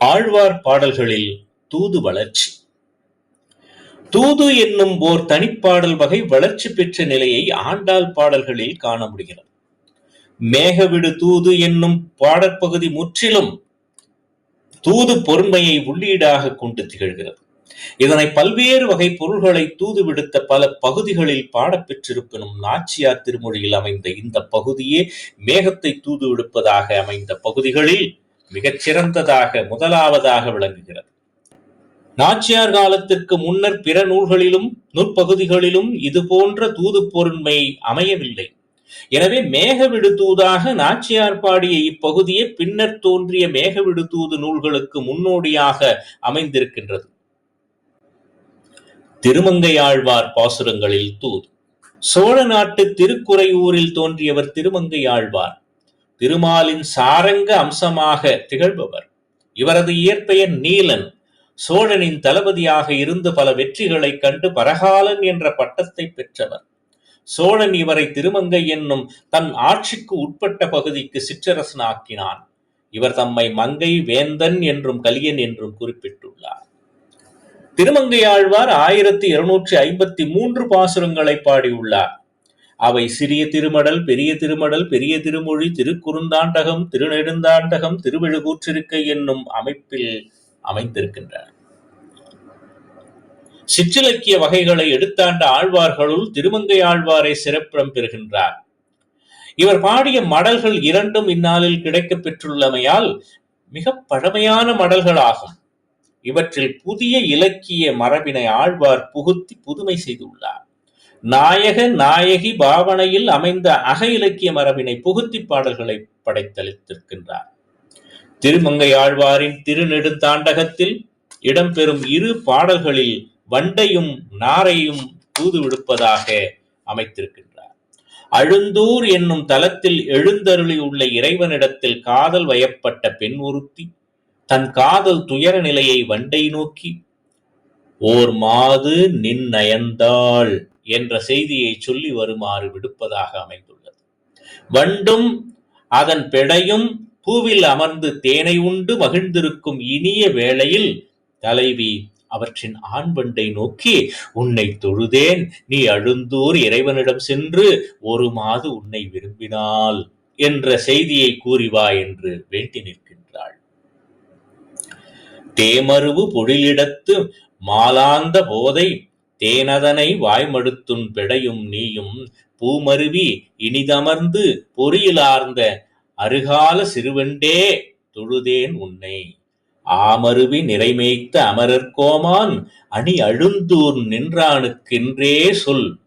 ஆழ்வார் பாடல்களில் தூது வளர்ச்சி. தூது என்னும் ஓர் தனிப்பாடல் வகை வளர்ச்சி பெற்ற நிலையை ஆண்டாள் பாடல்களில் காண முடிகிறது. மேகவிடு தூது என்னும் பாடற்பகுதி முற்றிலும் தூது பொறுமையை உள்ளீடாக கொண்டு திகழ்கிறது. இதனை பல்வேறு வகை பொருள்களை தூது விடுத்த பல பகுதிகளில் பாடப்பெற்றிருப்பினும் நாச்சியார் திருமொழியில் அமைந்த இந்த பகுதியே மேகத்தை தூது விடுப்பதாக அமைந்த பகுதிகளில் மிகச் சிறந்ததாக முதலாவதாக விளங்குகிறது. நாச்சியார் காலத்திற்கு முன்னர் பிற நூல்களிலும் நுட்பகுதிகளிலும் இது போன்ற தூது பொருண்மை அமையவில்லை. எனவே மேகவிடு தூதாக நாச்சியார் பாடிய இப்பகுதியே பின்னர் தோன்றிய மேகவிடு தூது நூல்களுக்கு முன்னோடியாக அமைந்திருக்கின்றது. திருமங்கையாழ்வார் பாசுரங்களில் தூது. சோழ நாட்டு திருக்குறையூரில் தோன்றியவர் திருமங்கையாழ்வார் திருமாலின் சாரங்க அம்சமாக திகழ்பவர். இவரது இயற்பெயர் நீலன். சோழனின் தளபதியாக இருந்து பல வெற்றிகளை கண்டு பரகாலன் என்ற பட்டத்தை பெற்றவர். சோழன் இவரை திருமங்கை என்னும் தன் ஆட்சிக்கு உட்பட்ட பகுதிக்கு சிற்றரசனாக்கினான். இவர் தம்மை மங்கை வேந்தன் என்றும் கலியன் என்றும் குறிப்பிட்டுள்ளார். திருமங்கையாழ்வார் ஆயிரத்தி இருநூற்றி ஐம்பத்தி மூன்று பாசுரங்களை பாடியுள்ளார். அவை சிறிய திருமடல் பெரிய திருமடல் பெரிய திருமொழி திருக்குறுந்தாண்டகம் திருநெடுந்தாண்டகம் திருவிழுகூற்றிருக்கை என்னும் அமைப்பில் அமைந்திருக்கின்றன. சிற்றிலக்கிய வகைகளை எடுத்தாண்ட ஆழ்வார்களுள் திருமங்கை ஆழ்வாரை சிறப்பிடம் பெறுகின்றார். இவர் பாடிய மடல்கள் இரண்டும் இந்நாளில் கிடைக்கப் பெற்றுள்ளமையால் மிக பழமையான மடல்களாகும். இவற்றில் புதிய இலக்கிய மரபினை ஆழ்வார் புகுத்தி புதுமை செய்துள்ளார். நாயக நாயகி பாவனையில் அமைந்த அக இலக்கிய மரபினை புகுத்தி பாடல்களை படைத்தளித்திருக்கின்றார். திருமங்கை ஆழ்வாரின் திருநெடுந்தாண்டகத்தில் இடம்பெறும் இரு பாடல்களில் வண்டையும் நாரையும் தூது விடுப்பதாக அமைத்திருக்கின்றார். அழுந்தூர் என்னும் தலத்தில் எழுந்தருளி உள்ள இறைவனிடத்தில் காதல் வயப்பட்ட பெண் ஒருத்தி தன் காதல் துயர நிலையை வண்டை நோக்கி ஓர் மாது நின் நயந்தாள் என்ற செய்தியை சொல்லி வருமாறு விடுப்பதாக அமைந்துள்ளது. வண்டும் அதன் பெடையும் பூவில் அமர்ந்து தேனை உண்டு மகிழ்ந்திருக்கும் இனிய வேளையில் தலைவி அவற்றின் ஆண் வண்டை நோக்கி உன்னை தொழுதேன் நீ அழுந்தூர் இறைவனிடம் சென்று ஒரு மாது உன்னை விரும்பினாள் என்ற செய்தியை கூறி வா என்று வேண்டி நிற்கின்றாள். தேமருவு பொழிலிடத்து மாலாந்த போதை தேனதனை வாய்மடுத்துன் பிடையும் நீயும் பூமருவி இனிதமர்ந்து பொறியிலார்ந்த அருகால சிறுவெண்டே தொழுதேன் உன்னை. ஆமருவி நிறைமேய்த்த அமரர்கோமான் அணி அழுந்தூர் நின்றானுக்கென்றே சொல்.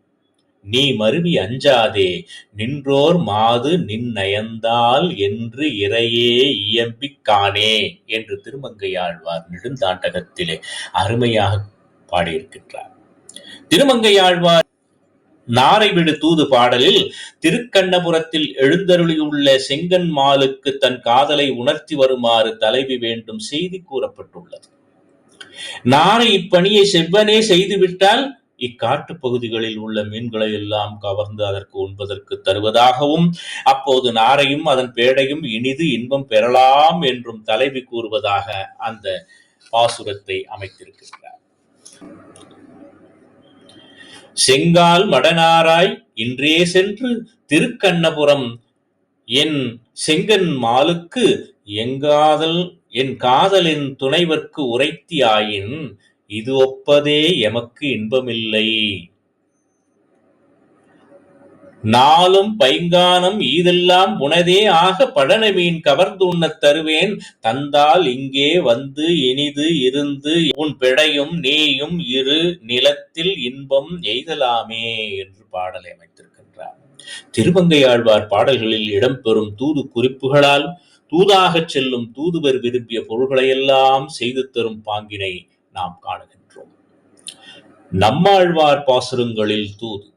நீ மருவி அஞ்சாதே நின்றோர் மாது நின் நயந்தால் என்று இறையே இயம்பிக் காணே என்று திருமங்கையாழ்வார் நெடுந்தாண்டகத்திலே அருமையாக பாடியிருக்கின்றார். திருமங்கையாழ்வார் நாரைவிடு தூது பாடலில் திருக்கண்ணபுரத்தில் எழுந்தருளியுள்ள செங்கன்மாலுக்கு தன் காதலை உணர்த்தி வருமாறு தலைவி வேண்டும் செய்தி கூறப்பட்டுள்ளது. நாரை இப்பணியை செவ்வனே செய்துவிட்டால் இக்காட்டு பகுதிகளில் உள்ள மீன்களை எல்லாம் கவர்ந்து அதற்கு உண்பதற்கு தருவதாகவும் அப்போது நாரையும் அதன் பேடையும் இனிது இன்பம் பெறலாம் என்றும் தலைவி கூறுவதாக அந்த பாசுரத்தை அமைத்திருக்கின்றார். செங்கால் மடனாராய் இன்றே சென்று திருக்கண்ணபுரம். என் செங்கன் மாலுக்கு எங்காதல் என் காதலின் துணைவர்க்கு உரைத்தியாயின் இது ஒப்பதே எமக்கு இன்பமில்லை. நாளும் பைங்கானம் ஈதெல்லாம் உனதே ஆக படன மீன் கவர்ந்து உண்ணத் தருவேன். தந்தால் இங்கே வந்து இனிது இருந்து உன் பிழையும் நீயும் இரு நிலத்தில் இன்பம் எய்தலாமே என்று பாடலை அமைத்திருக்கின்றார். திருமங்கையாழ்வார் பாடல்களில் இடம்பெறும் தூது குறிப்புகளால் தூதாகச் செல்லும் தூதுவர் விரும்பிய பொருள்களையெல்லாம் செய்து தரும் பாங்கினை நாம் காணுகின்றோம். நம்மாழ்வார் பாசுரங்களில் தூது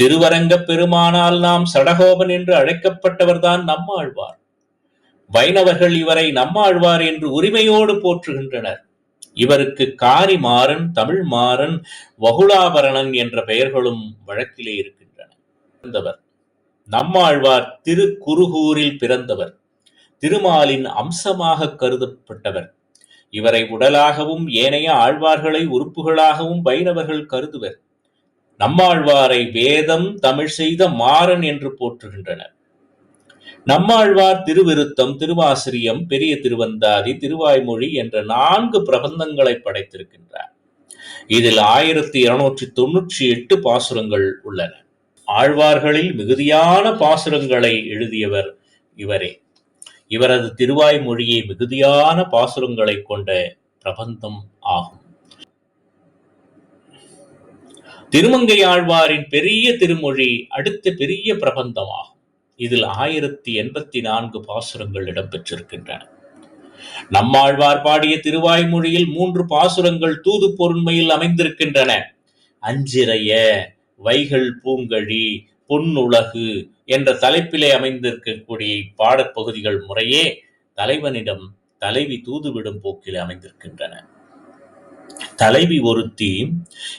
திருவரங்கப் பெருமானால் நாம் சடகோபன் என்று அழைக்கப்பட்டவர்தான் நம்மாழ்வார். வைணவர்கள் இவரை நம்மாழ்வார் என்று உரிமையோடு போற்றுகின்றனர். இவருக்கு காரிமாறன் தமிழ் மாறன் வகுளாபரணன் என்ற பெயர்களும் வழக்கிலே இருக்கின்றன. பிறந்தவர். நம்மாழ்வார் திருக்குருகூரில் பிறந்தவர். திருமாலின் அம்சமாக கருதப்பட்டவர். இவரை உடலாகவும் ஏனைய ஆழ்வார்களை உறுப்புகளாகவும் வைணவர்கள் கருதுவர். நம்மாழ்வாரை வேதம் தமிழ் செய்த மாறன் என்று போற்றுகின்றனர். நம்மாழ்வார் திருவிருத்தம் திருவாசிரியம் பெரிய திருவந்தாதி திருவாய்மொழி என்ற நான்கு பிரபந்தங்களை படைத்திருக்கின்றார். இதில் ஆயிரத்தி இருநூற்றி தொன்னூற்றி எட்டு பாசுரங்கள் உள்ளன. ஆழ்வார்களில் மிகுதியான பாசுரங்களை எழுதியவர் இவரே. இவரது திருவாய்மொழியை மிகுதியான பாசுரங்களை கொண்ட பிரபந்தம் ஆகும். திருமங்கை ஆழ்வாரின் பெரிய திருமொழி அடுத்த பெரிய பிரபந்தமாகும். இதில் ஆயிரத்தி எண்பத்தி நான்கு பாசுரங்கள் இடம்பெற்றிருக்கின்றன. நம்மாழ்வார் பாடிய திருவாய்மொழியில் மூன்று பாசுரங்கள் தூது பொருண்மையில் அமைந்திருக்கின்றன. அஞ்சிறைய வைகள் பூங்கழி பொன்னுலகு என்ற தலைப்பிலே அமைந்திருக்கக்கூடிய பாடப்பகுதிகள் முறையே தலைவனிடம் தலைவி தூதுவிடும் போக்கில் அமைந்திருக்கின்றன. தலைவி ஒருத்தி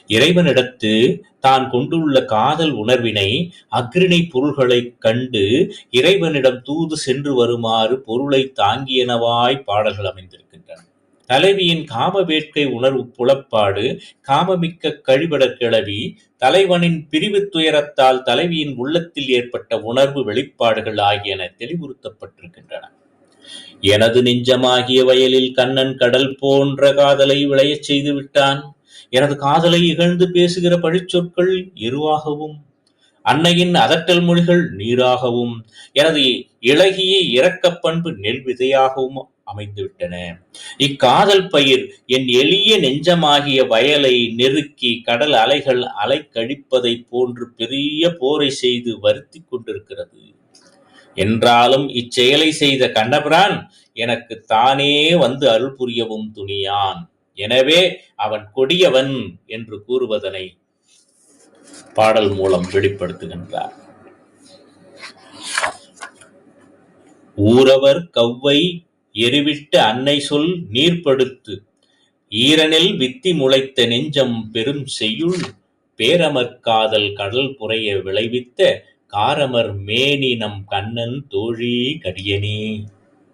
இறைவனிடத்து தான் கொண்டுள்ள காதல் உணர்வினை அக்ரிணை பொருள்களைக் கண்டு இறைவனிடம் தூது சென்று வருமாறு பொருளை தாங்கியனவாய் பாடல்கள் அமைந்திருக்கின்றன. தலைவியின் காம வேட்கை உணர்வு புலப்பாடு காமமிக்க கழிபடக் கிளவி தலைவனின் பிரிவு துயரத்தால் தலைவியின் உள்ளத்தில் ஏற்பட்ட உணர்வு வெளிப்பாடுகள் ஆகியன தெளிவுறுத்தப்பட்டிருக்கின்றன. எனது நெஞ்சமாகிய வயலில் கண்ணன் கடல் போன்ற காதலை விளையச் செய்து விட்டான். எனது காதலை இகழ்ந்து பேசுகிற பழிச்சொற்கள் எருவாகவும் அன்னையின் அதட்டல் மொழிகள் நீராகவும் எனது இளகிய இரக்கப் பண்பு நெல் விதையாகவும் அமைந்துவிட்டன. இக்காதல் பயிர் என் எளிய நெஞ்சமாகிய வயலை நெருக்கி கடல் அலைகள் அலை கழிப்பதைப் போன்று பெரிய போரை செய்து வருத்தி கொண்டிருக்கிறது. என்றாலும் இச்செயலை செய்த கண்ணபிரான் எனக்கு தானே வந்து அருள் புரியவும் துணியான். எனவே அவன் கொடியவன் என்று கூறுவதனை பாடல் மூலம் வெளிப்படுத்துகின்றார். ஊரவர் கவ்வை எரிவிட்டு அன்னை சொல் நீர்ப்படுத்து. ஈரனில் வித்தி முளைத்த நெஞ்சம் பெரும் செய்யுள். பேரமர்காதல் கடல் புறைய விளைவித்த காரமர் மேனி நம் கண்ணன் தோழி கடியனே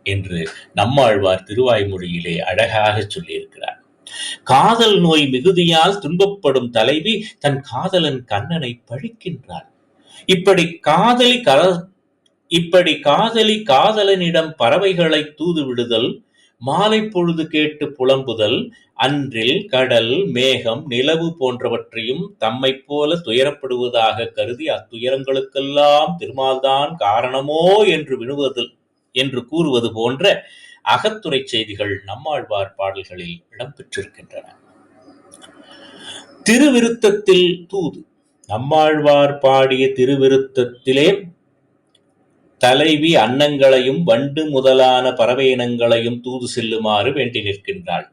என்று நம்மாழ்வார் திருவாய்மொழியிலே அழகாக சொல்லியிருக்கிறார். காதல் நோய் மிகுதியால் துன்பப்படும் தலைவி தன் காதலன் கண்ணனை பழிக்கின்றாள். இப்படி காதலி கர இப்படி காதலி காதலனிடம் பறவைகளை தூது விடுதல் மாலை பொழுது கேட்டு புலம்புதல் அன்றில் கடல் மேகம் நிலவு போன்றவற்றையும் தம்மைப் போல துயரப்படுவதாக கருதி அத்துயரங்களுக்கெல்லாம் திருமால்தான் காரணமோ என்று விழுவதில் என்று கூறுவது போன்ற அகத்துறை செய்திகள் நம்மாழ்வார் பாடல்களில் இடம்பெற்றிருக்கின்றன. திருவிருத்தத்தில் தூது நம்மாழ்வார் பாடிய திருவிருத்தத்திலே தலைவி அன்னங்களையும் வண்டு முதலான பறவை இனங்களையும் தூது செல்லுமாறு வேண்டி நிற்கின்றாள்.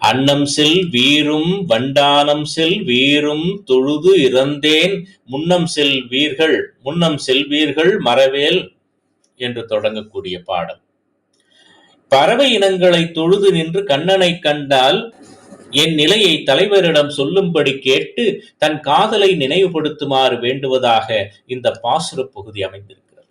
அன்னம் செல் வீரும் வண்டானம் செல் வீரும் தொழுது இறந்தேன். முன்னம் செல் வீர்கள் முன்னம் செல்வீர்கள் மறவேல் என்று தொடங்கக்கூடிய பாடல். பறவை இனங்களை தொழுது நின்று கண்ணனை கண்டால் என் நிலையை தலைவரிடம் சொல்லும்படி கேட்டு தன் காதலை நினைவுபடுத்துமாறு வேண்டுவதாக இந்த பாசுர பகுதி அமைந்திருக்கிறது.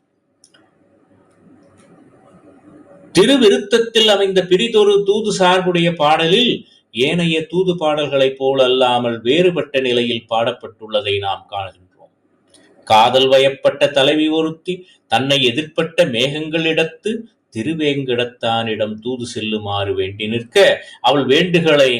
திருவிருத்தத்தில் அமைந்த பிரிதொரு தூது சார்புடைய பாடலில் ஏனைய தூது பாடல்களைப் போல் அல்லாமல் வேறுபட்ட நிலையில் பாடப்பட்டுள்ளதை நாம் காணுகின்றோம். காதல் வயப்பட்ட தலைவி ஒருத்தி தன்னை எதிர்ப்பட்ட மேகங்களிடத்து திருவேங்கிடத்தானிடம் தூது செல்லுமாறு வேண்டி நிற்க அவள் வேண்டுகளை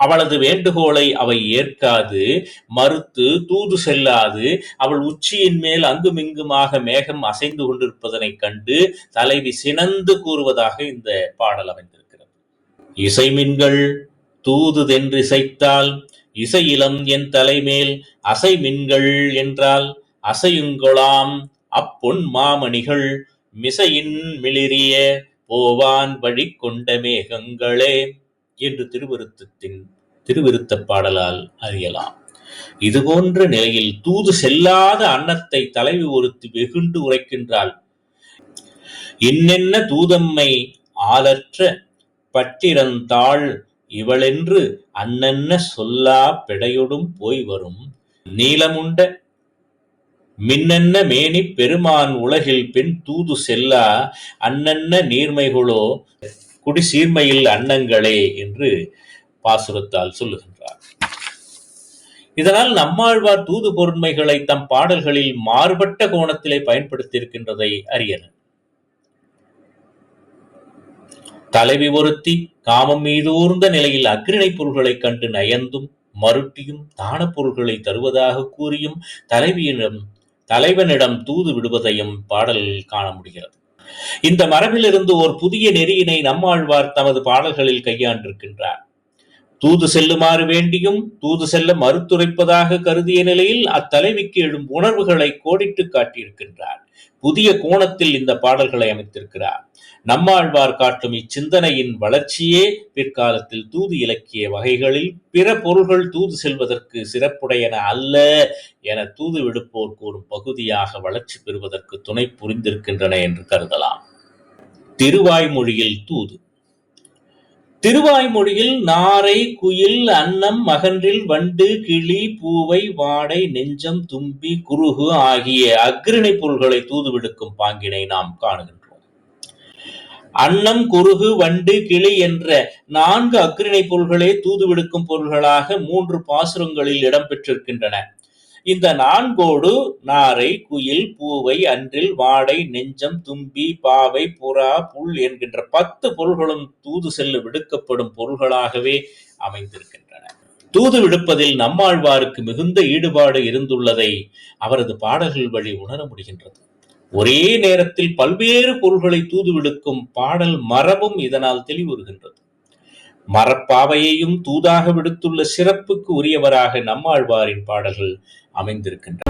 அவளது வேண்டுகோளை அவை ஏற்காது மறுத்து தூது செல்லாது அவள் உச்சியின் மேல் அங்குமிங்குமாக மேகம் அசைந்து கொண்டிருப்பதனைக் கண்டு தலைவி சினந்து கூறுவதாக இந்த பாடல் அமைந்திருக்கிறது. இசைமின்கள் தூது தென்றிசைத்தால் இசையிலம் என் தலைமேல் அசை மின்கள் என்றால் அசையுங்கொளாம் அப்பொன் மாமணிகள் மிசையின் மிளிரிய போவான் வழி கொண்ட மேகங்களே. என்று திருவிருத்தத்தின் திருவிருத்த பாடலால் அறியலாம். இதுபோன்ற நிலையில் தூது செல்லாத அன்னத்தை தலைவி ஒருத்தி வெகுண்டு உரைக்கின்றாள். இன்னென்ன தூதம்மை ஆலற்ற பட்டிரந்தாள் இவளென்று அன்னென்ன சொல்லா பிடையொடும் போய் வரும். நீலமுண்ட மின்னென்ன மேனிப் பெருமான் உலகில் பெண் தூது செல்லா அன்னென்ன நீர்மைகளோ குடிசீர்மையில் அன்னங்களே என்று பாசுரத்தால் சொல்லுகின்றார். இதனால் நம்மாழ்வார் தூது பொருண்மைகளை தம் பாடல்களில் மாறுபட்ட கோணத்திலே பயன்படுத்தியிருக்கின்றதை அறியலாம் தலைவி ஒருத்தி காமம் மீதூர்ந்த நிலையில் அக்ரிணை பொருள்களைக் கண்டு நயந்தும் மருட்டியும் தான பொருள்களை தருவதாக கூறியும் தலைவியிடம் தலைவனிடம் தூது விடுவதையும் பாடலில் காண முடிகிறது. இந்த மரபிலிருந்து ஒரு புதிய நெறியினை நம்மாழ்வார் தமது பாடல்களில் கையாண்டிருக்கின்றார். தூது செல்லுமாறு வேண்டியும் தூது செல்ல மறுத்துரைப்பதாக கருதிய நிலையில் அத்தலைவிக்கு எழும் உணர்வுகளை கோடிட்டு காட்டியிருக்கின்றார். புதிய கோணத்தில் இந்த பாடல்களை அமைத்திருக்கிறார். நம்மாழ்வார் காட்டும் இச்சிந்தனையின் வளர்ச்சியே பிற்காலத்தில் தூது இலக்கிய வகைகளில் பிற பொருள்கள் தூது செல்வதற்கு சிறப்புடையன அல்ல என தூது விடுப்போர் கூறும் பகுதியாக வளர்ச்சி பெறுவதற்கு துணை புரிந்திருக்கின்றன என்று கருதலாம். திருவாய்மொழியில் தூது. திருவாய்மொழியில் நாரை குயில் அன்னம் மகன்றில் வண்டு கிளி பூவை வாடை நெஞ்சம் தும்பி குருகு ஆகிய அக்ரிணை பொருள்களை தூதுவிடுக்கும் பாங்கினை நாம் காணுகின்றோம். அன்னம் குருகு வண்டு கிளி என்ற நான்கு அக்ரிணை பொருள்களே தூதுவிடுக்கும் பொருள்களாக மூன்று பாசுரங்களில் இடம்பெற்றிருக்கின்றன. இந்த நான்கோடு நாரை குயில் பூவை அன்றில் வாடை நெஞ்சம் தும்பி பாவை புறா புல் என்கின்ற பத்து பொருள்களும் தூது செல்ல விடுக்கப்படும் பொருள்களாகவே அமைந்திருக்கின்றன. தூது விடுப்பதில் நம்மாழ்வாருக்கு மிகுந்த ஈடுபாடு இருந்துள்ளதை அவரது பாடல்கள் வழி உணர முடிகின்றது. ஒரே நேரத்தில் பல்வேறு பொருள்களை தூதுவிடுக்கும் பாடல் மரபும் இதனால் தெளிவுறுகின்றது. மரப்பாவையையும் தூதாக விடுத்துள்ள சிறப்புக்கு உரியவராக நம்மாழ்வாரின் பாடல்கள் அமைந்திருக்கின்றன.